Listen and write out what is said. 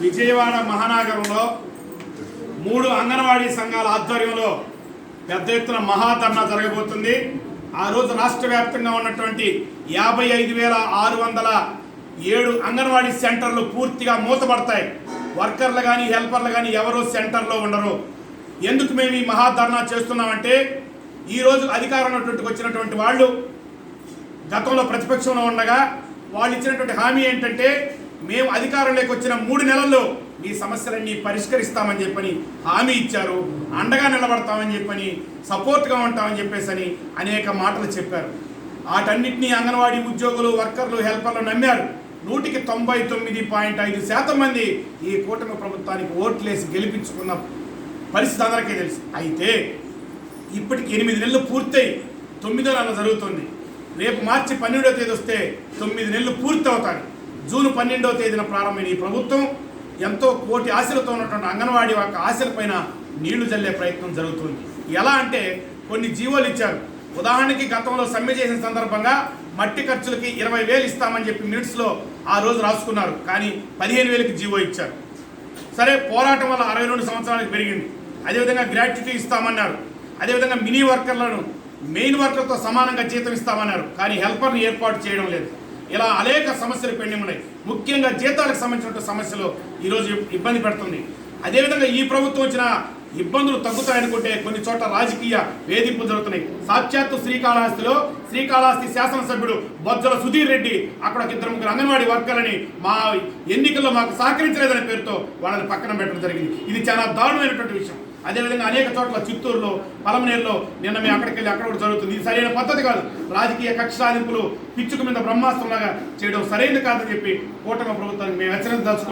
విజయవాడ మహానగరంలో మూడు అంగన్వాడీ సంఘాల ఆధ్వర్యంలో పెద్ద ఎత్తున మహాధర్నా జరగబోతుంది. ఆ రోజు రాష్ట్ర వ్యాప్తంగా ఉన్నటువంటి యాభై ఐదు వేల ఆరు వందల ఏడు అంగన్వాడీ సెంటర్లు పూర్తిగా మూతపడతాయి. వర్కర్లు కానీ హెల్పర్లు కానీ ఎవరు సెంటర్లో ఉండరు. ఎందుకు మేము ఈ మహాధర్నా చేస్తున్నామంటే ఈరోజు అధికారం ఉన్నటువంటి వచ్చినటువంటి వాళ్ళు గతంలో ప్రతిపక్షంలో ఉండగా వాళ్ళు ఇచ్చినటువంటి హామీ ఏంటంటే మేము అధికారంలోకి వచ్చిన మూడు నెలల్లో మీ సమస్యలన్నీ పరిష్కరిస్తామని చెప్పని హామీ ఇచ్చారు. అండగా నిలబడతామని చెప్పని సపోర్ట్గా ఉంటామని చెప్పేసి అని అనేక మాటలు చెప్పారు. వాటన్నిటినీ అంగన్వాడీ ఉద్యోగులు వర్కర్లు హెల్పర్లు నమ్మారు. నూటికి తొంభై తొమ్మిది పాయింట్ ఐదు శాతం మంది ఈ కూటమి ప్రభుత్వానికి ఓట్లేసి గెలిపించుకున్న పరిస్థితి అందరికీ తెలుసు. అయితే ఇప్పటికి ఎనిమిది నెలలు పూర్తయి తొమ్మిదో నెల జరుగుతుంది. రేపు మార్చి పన్నెండో తేదీ వస్తే తొమ్మిది నెలలు పూర్తి అవుతాయి జూన్ పన్నెండవ తేదీన ప్రారంభమైన ఈ ప్రభుత్వం ఎంతో కోటి ఆశలతో ఉన్నటువంటి అంగన్వాడీ యొక్క ఆశలపైన నీళ్ళు జల్లే ప్రయత్నం జరుగుతుంది. ఎలా అంటే కొన్ని జీవోలు ఇచ్చారు. ఉదాహరణకి గతంలో సమ్మె చేసిన సందర్భంగా మట్టి ఖర్చులకి ఇరవై వేలు ఇస్తామని చెప్పి మినిట్స్లో ఆ రోజు రాసుకున్నారు. కానీ పదిహేను వేలకి జీవో ఇచ్చారు. సరే పోరాటం వల్ల అరవై రెండు సంవత్సరాలకు పెరిగింది. అదేవిధంగా గ్రాట్యుటీ ఇస్తామన్నారు. అదేవిధంగా మినీ వర్కర్లను మెయిన్ వర్కర్తో సమానంగా జీతం ఇస్తామన్నారు. కానీ హెల్పర్ని ఏర్పాటు చేయడం లేదు. ఇలా అనేక సమస్యలు పెండింగ్ ఉన్నాయి. ముఖ్యంగా జీతాలకు సంబంధించిన సమస్యలు ఈరోజు ఇబ్బంది పెడుతుంది. అదేవిధంగా ఈ ప్రభుత్వం వచ్చిన ఇబ్బందులు తగ్గుతాయనుకుంటే కొన్ని చోట్ల రాజకీయ వేధింపులు జరుగుతున్నాయి. సాక్షాత్తు శ్రీకాళహస్తిలో శ్రీకాళహస్తి శాసనసభ్యుడు బొజ్జల సుధీర్ రెడ్డి అక్కడ ఒక ఇద్దరు ముగ్గురు అంగన్వాడీ వర్కర్లని మా ఎన్నికల్లో మాకు సహకరించలేదనే పేరుతో వాళ్ళని పక్కన పెట్టడం జరిగింది. ఇది చాలా దారుణమైనటువంటి విషయం. అదేవిధంగా అనేక చోట్ల చిత్తూరులో పలమనేరులో నిన్న మేము అక్కడికి వెళ్ళి అక్కడ కూడా జరుగుతుంది. ఇది సరైన పద్ధతి కాదు. రాజకీయ కక్ష సాధింపులు పిచ్చుకు మీద బ్రహ్మాస్త్రంలాగా చేయడం సరైనది కాదని చెప్పి కూటమి ప్రభుత్వానికి మేము హెచ్చరించదలుచుకున్నాం